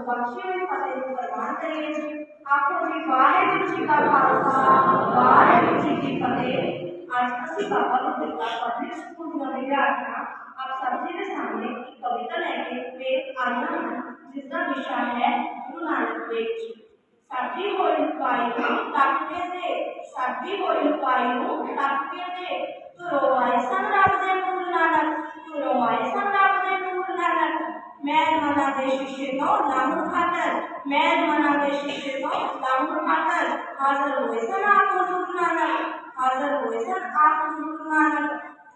ਪਿਤਾ ਜੀ ਵੱਲੋਂ ਬਖਸ਼ੇ ਹੋਏ ਫਤਿਹ ਨੂੰ ਪ੍ਰਵਾਨ ਕਰੀਏ ਜੀ ਆਖੋ ਜੀ ਵਾਹਿਗੁਰੂ ਜੀ ਕਾ ਖਾਲਸਾ ਵਾਹਿਗੁਰੂ ਜੀ ਕੀ ਫਤਿਹ ਅੱਜ ਅਸੀਂ ਬਾਬਾ ਬੁੱਢਾ ਪਬਲਿਕ ਸਕੂਲ ਦੇ ਵਿਦਿਆਰਥੀਆਂ ਆਪ ਸਭ ਜੀ ਦੇ ਸਾਹਮਣੇ ਇੱਕ ਕਵਿਤਾ ਲੈ ਕੇ ਪੇਸ਼ ਆਈਆਂ ਹਾਂ ਜਿਸ ਦਾ ਵਿਸ਼ਾ ਹੈ ਗੁਰੂ ਨਾਨਕ ਦੇਵ ਜੀ ਸਾਡੀ ਹੋਈ ਲੁਕਾਈ ਨੂੰ ਤੱਕਦੇ ਤੇ ਸਾਡੀ ਹੋਈ ਲੁਕਾਈ ਨੂੰ ਤੱਕਦੇ ਤੇ ਤੁਰੋ ਆਏ ਸਨ ਰੱਬ ਦੇ ਨੂਰ ਨਾਨਕ ਤੁਰੋ ਆਏ ਸਨ ਰੱਬ ਦੇ ਨੂਰ ਨਾਨਕ ਮੈਂ बनाते शिक्षित हो नामो खातर मैं बनाते शिक्षित हो नामो खातर हाजर हुए सन आपको सुनानक हाजर हुए सन आपको सुनानक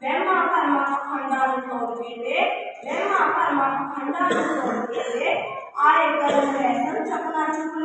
वेमा कर्मा खंडाल तोड़ दीवे वेमा कर्मा खंडाल तोड़ दीवे आए कर्म ऐसा चकना चुकना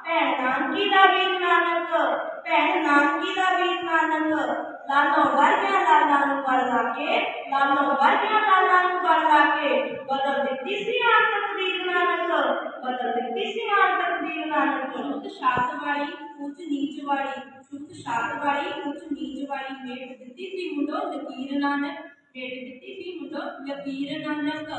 ਸੀ ਨੂਰ ਨਾਨਕ ਧੁੰਦ ਝੂਠ ਦੀ ਕੀਤੀ ਸੀ ਨੂਰ ਨਾਨਕ ਰੂਪ ਰੱਬ ਦਾ ਰਾਏ ਬੁਲਾ ਜਾਤਾ ਰੂਪ ਰੱਬ ਦਾ ਰਾਏ ਬੁਲਾ ਜਾਤਾ ਭੈਣ ਨਾਨਕੀ ਦਾ ਵੀਰ ਨਾਨਕ ਭੈਣ ਨਾਨਕੀ ਦਾ ਵੀਰ ਨਾਨਕ ਲਾਲੋ ਵਰਗਿਆ ਲਾਲਾਂ ਨੂੰ ਵਰ ਲਾ ਕੇ ਲਾਲੋ ਵਰਗਿਆ ਲਾਲਾਂ ਨੂੰ ਵਰ ਲਾ ਕੇ ਬਦਲ ਦਿੱਤੀ ਸੀ ਆਨ ਤਕਦੀਰ ਨਾਨਕ ਬਦਲ ਦਿੱਤੀ ਸੀ ਆਨ ਤਕਦੀਰ ਨਾਨਕ ਸ਼ੁੱਧ ਸ਼ਾਤ ਵਾਲੀ ਉੱਚ ਨੀਚ ਵਾਲੀ ਸ਼ੁੱਧ ਸ਼ਾਤ ਵਾਲੀ ਉੱਚ ਨੀਚ ਵਾਲੀ ਮੇਟ ਦਿੱਤੀ ਸੀ ਮੁੰਡੋ ਲਕੀਰ ਨਾਨਕ ਮੇਟ ਦਿੱਤੀ ਸੀ ਮੁੰਡੋ ਲਕੀਰ ਨਾਨਕ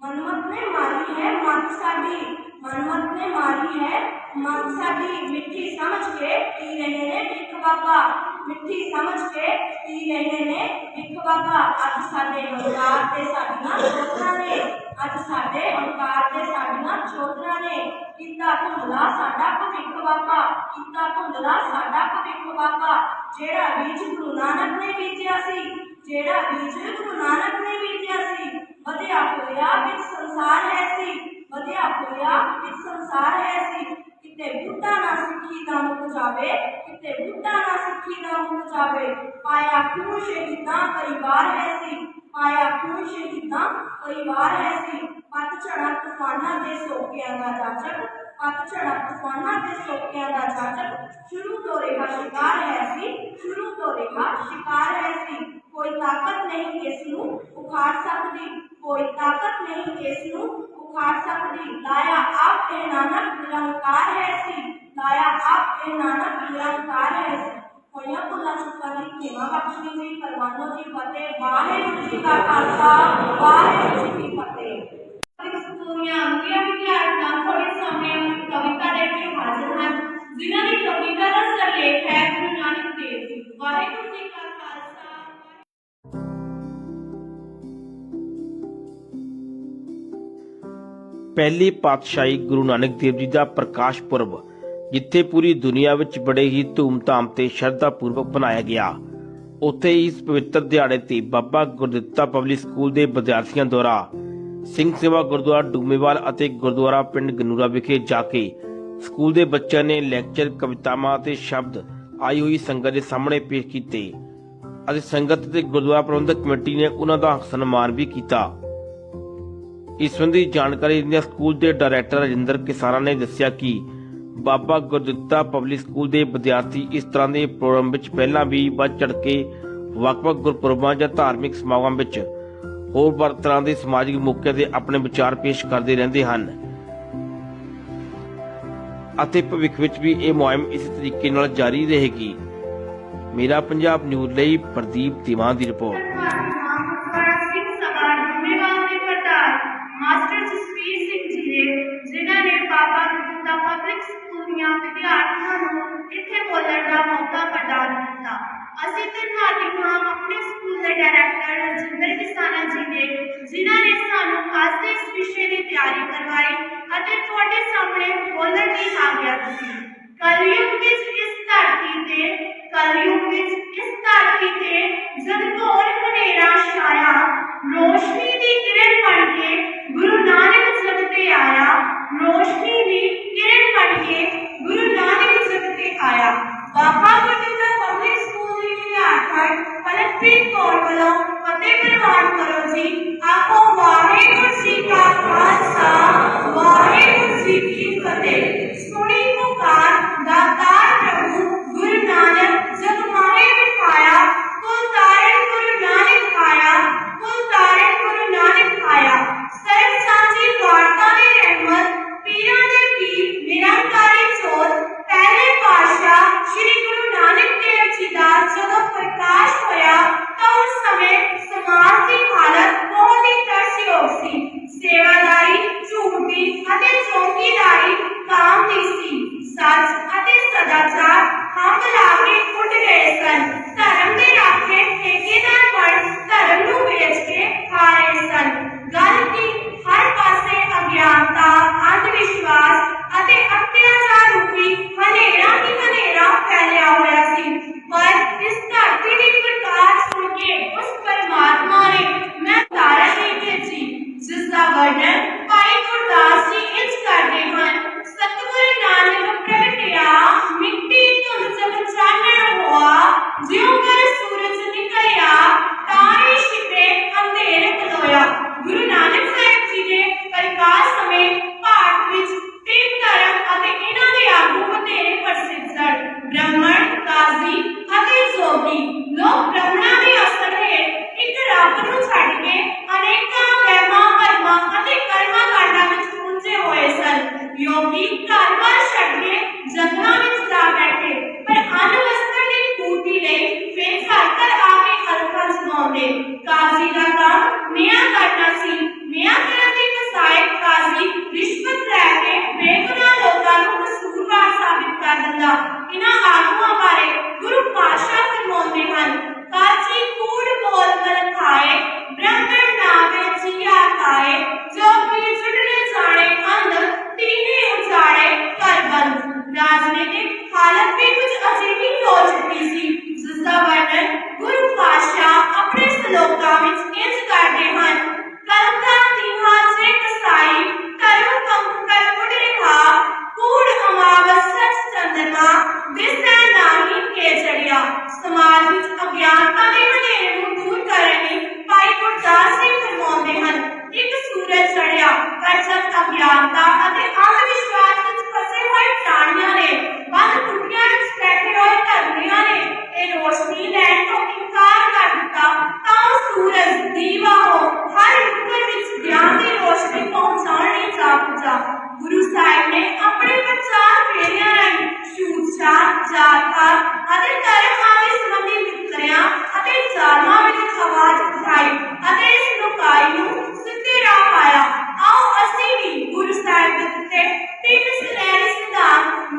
ਮਨਮਤ ਨੇ ਮਾਰੀ ਹੈ ਮਤ ਸਾਡੀ ਮਨਮਤ ਨੇ ਮਾਰੀ ਹੈ। ਮਤ ਸਾਡੀ ਮਿੱਠੀ ਸਮਝ ਕੇ ਪੀ ਰਹੇ ਨੇ ਇੱਕ ਬਾਬਾ। ਮਿੱਠੀ ਸਮਝ ਕੇ ਪੀ ਰਹੇ ਨੇ ਇੱਕ ਬਾਬਾ। ਅੱਜ ਸਾਡੇ ਹੰਕਾਰ ਤੇ ਸਾਡੀਆਂ ਚੋਦਰਾਂ ਨੇ। ਅੱਜ ਸਾਡੇ ਹੰਕਾਰ ਤੇ ਸਾਡੀਆਂ ਚੋਦਰਾਂ ਨੇ। ਕੀਤਾ ਧੁੰਦਲਾ ਸਾਡਾ ਭਵਿੱਖ ਬਾਬਾ। ਕੀਤਾ ਧੁੰਦਲਾ ਸਾਡਾ ਭਵਿੱਖ ਬਾਬਾ। ਜਿਹੜਾ ਬੀਜ ਗੁਰੂ ਨਾਨਕ ਨੇ ਬੀਜਿਆ ਸੀ, ਜਿਹੜਾ ਬੀਜ ਗੁਰੂ ਨਾਨਕ ਨੇ ਬੀਜਿਆ ਸੀ, ਵਧਿਆ ਹੋਇਆ ਵਿੱਚ ਸੰਸਾਰ ਹੈ ਸੀ। વધ્યા ફૂલ્યા સંસાર એસી कितने बुद्धा ना सिखी दाम जावे, कितने बुद्धा ना सिखी दाम जावे। पाया पुरुष कितना परिवार ऐसी? पाया पुरुष कितना परिवार ऐसी? पत चढ़ा तूफाना दे सोकिया का जाचक पत चढ़ा तूफाना दे सोकिया का जाचक। शुरू तो रेखा शिकार ऐसी, शुरू तो रेखा शिकार ऐसी। कोई ताकत नहीं इस उखाड़ सकदी, कोई ताकत नहीं इस उखाड़ सकदी। लाया आप ए नानक निरंकार है सी, लाया आप ए नानक निरंकार है सी। होया तो चुका दी खेमा बख्शनी जी परमानो जी फतेह, वाहेगुरु जी का खालसा, वाहेगुरु जी की फतेह। दुनिया अंगिया विद्यार्थियों थोड़े समय ਪਹਿਲੀ ਪਾਤਸ਼ਾਹੀ ਗੁਰੂ ਨਾਨਕ ਦੇਵ ਜੀ ਦਾ ਪ੍ਰਕਾਸ਼ ਪੁਰਬ, ਜਿੱਥੇ ਪੂਰੀ ਦੁਨੀਆ ਵਿੱਚ ਬੜੇ ਹੀ ਧੂਮਧਾਮ ਤੇ ਸ਼ਰਧਾ ਪੂਰਵਕ ਮਨਾਇਆ ਗਿਆ। ਉੱਥੇ ਇਸ ਪਵਿੱਤਰ ਦਿਹਾੜੇ ਤੇ ਬਾਬਾ ਗੁਰਦਿੱਤਾ ਪਬਲਿਕ ਸਕੂਲ ਦੇ ਵਿਦਿਆਰਥੀਆਂ ਦੁਆਰਾ ਸਿੰਘ ਸੇਵਾ ਗੁਰਦੁਆਰਾ ਡੂਮੇਵਾਲ ਅਤੇ ਗੁਰਦੁਆਰਾ ਪਿੰਡ ਗਨੂਰਾ ਵਿਖੇ ਜਾ ਕੇ ਸਕੂਲ ਦੇ ਬੱਚਿਆਂ ਨੇ ਲੈਕਚਰ, ਕਵਿਤਾਵਾਂ ਅਤੇ ਸ਼ਬਦ ਆਈ ਹੋਈ ਸੰਗਤ ਦੇ ਸਾਹਮਣੇ ਪੇਸ਼ ਕੀਤੇ ਅਤੇ ਸੰਗਤ ਤੇ ਗੁਰਦੁਆਰਾ ਪ੍ਰਬੰਧਕ ਕਮੇਟੀ ਨੇ ਉਹਨਾਂ ਦਾ ਸਨਮਾਨ ਵੀ ਕੀਤਾ। ਇਸ ਸੰਬੰਧੀ ਜਾਣਕਾਰੀ ਦਿੰਦਿਆਂ ਸਕੂਲ ਦੇ ਡਾਇਰੈਕਟਰ ਰਜਿੰਦਰ ਕਿਸਾਨਾ ਨੇ ਦੱਸਿਆ ਕਿ ਬਾਬਾ ਗੁਰਦਿੱਤਾ ਪਬਲਿਕ ਸਕੂਲ ਦੇ ਵਿਦਿਆਰਥੀ ਇਸ ਤਰ੍ਹਾਂ ਦੇ ਪ੍ਰੋਗਰਾਮ ਵਿੱਚ ਪਹਿਲਾਂ ਵੀ ਵੱਧ ਚੜ੍ਹ ਕੇ ਵੱਖ-ਵੱਖ ਗੁਰਪੁਰਬਾਂ ਜਾਂ ਧਾਰਮਿਕ ਸਮਾਗਮਾਂ ਵਿੱਚ ਹੋਰ ਵਰ ਤਰ੍ਹਾਂ ਦੇ ਸਮਾਜਿਕ ਮੌਕਿਆਂ ਤੇ ਆਪਣੇ ਵਿਚਾਰ ਪੇਸ਼ ਕਰਦੇ ਰਹਿੰਦੇ ਹਨ। ਅਤੇ ਭਵਿੱਖ ਵਿੱਚ ਵੀ ਇਹ ਮੁਹਿੰਮ ਇਸੇ ਤਰੀਕੇ ਨਾਲ ਜਾਰੀ ਰਹੇਗੀ। ਮੇਰਾ ਪੰਜਾਬ ਨਿਊਜ਼ ਲਈ ਪ੍ਰਦੀਪ ਦੀਵਾਨ ਦੀ ਰਿਪੋਰਟ ਸਿੰਘ ਸਭਾ ਜ਼ਿੰਮੇਵਾਰ ਦੇ ਪ੍ਰਧਾਨ ਮਾਸਟਰ ਜਸਵੀਰ ਸਿੰਘ ਜੀ ਨੇ ਜਿਨ੍ਹਾਂ ਨੇ ਬਾਬਾ ਗੁਰਦਿੱਤਾ ਪਬਲਿਕ ਸਕੂਲ ਦੀਆਂ ਵਿਦਿਆਰਥੀਆਂ ਨੂੰ ਇੱਥੇ ਬੋਲਣ ਦਾ ਮੌਕਾ ਪ੍ਰਦਾਨ ਕੀਤਾ। ਅਸੀਂ ਧੰਨਵਾਦੀ ਹਾਂ ਆਪਣੇ ਸਕੂਲ ਦੇ ਡਾਇਰੈਕਟਰ ਰਜਿੰਦਰ ਕਿਸਾਨਾ ਜੀ ਦੇ ਜਿਨ੍ਹਾਂ ਨੇ ਸਾਨੂੰ ਅੱਜ ਦੇ ਇਸ ਵਿਸ਼ੇ ਦੀ ਤਿਆਰੀ ਕਰਵਾਈ ਅਤੇ ਤੁਹਾਡੇ ਸਾਹਮਣੇ ਬੋਲਣ ਦੀ ਆਗਿਆ ਦਿੱਤੀ। ਕਲਯੁਗ ਵਿੱਚ ਇਸ ਧਰਤੀ ਤੇ, ਕਲਯੁਗ ਵਿੱਚ ਇਸ ਧਰਤੀ ਤੇ ਜਦ ਘੋਰ ਹਨੇਰਾ ਛਾਇਆ, ਰੋਸ਼ਨੀ ਦੀ ਕਿਰਨ ਬਣ ਕੇ ਗੁਰੂ ਨਾਨਕ ਜਗ ਤੇ ਆਇਆ, ਰੋਸ਼ਨੀ ਦੀ ਕਿਰਨ ਬਣ ਕੇ ફિટ કોલ કરો ફતેહગઢ વાડ કરો જી આપો વાહેગુરુ ਕੇ ਸਮਾਜ ਵਿੱਚ ਅਗਿਆਨਤਾ ਦੇ ਹਨੇਰੇ ਨੂੰ ਦੂਰ ਕਰਨ ਲਈ ਭਾਈ ਗੁਰਦਾਸ ਸਿੰਘ ਫਰਮਾਉਂਦੇ ਹਨ, ਇੱਕ ਸੂਰਜ ਚੜਿਆ ਪਰ ਜਦ ਅਗਿਆਨਤਾ ਅਤੇ ਅੰਧ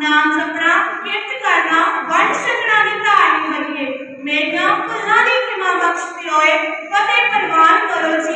नाम सपरा कीर्त करना वंश की कहानी बनिए मेरे नाम कुल्हानी की माँ बख्शती होए पते परवान करो जी।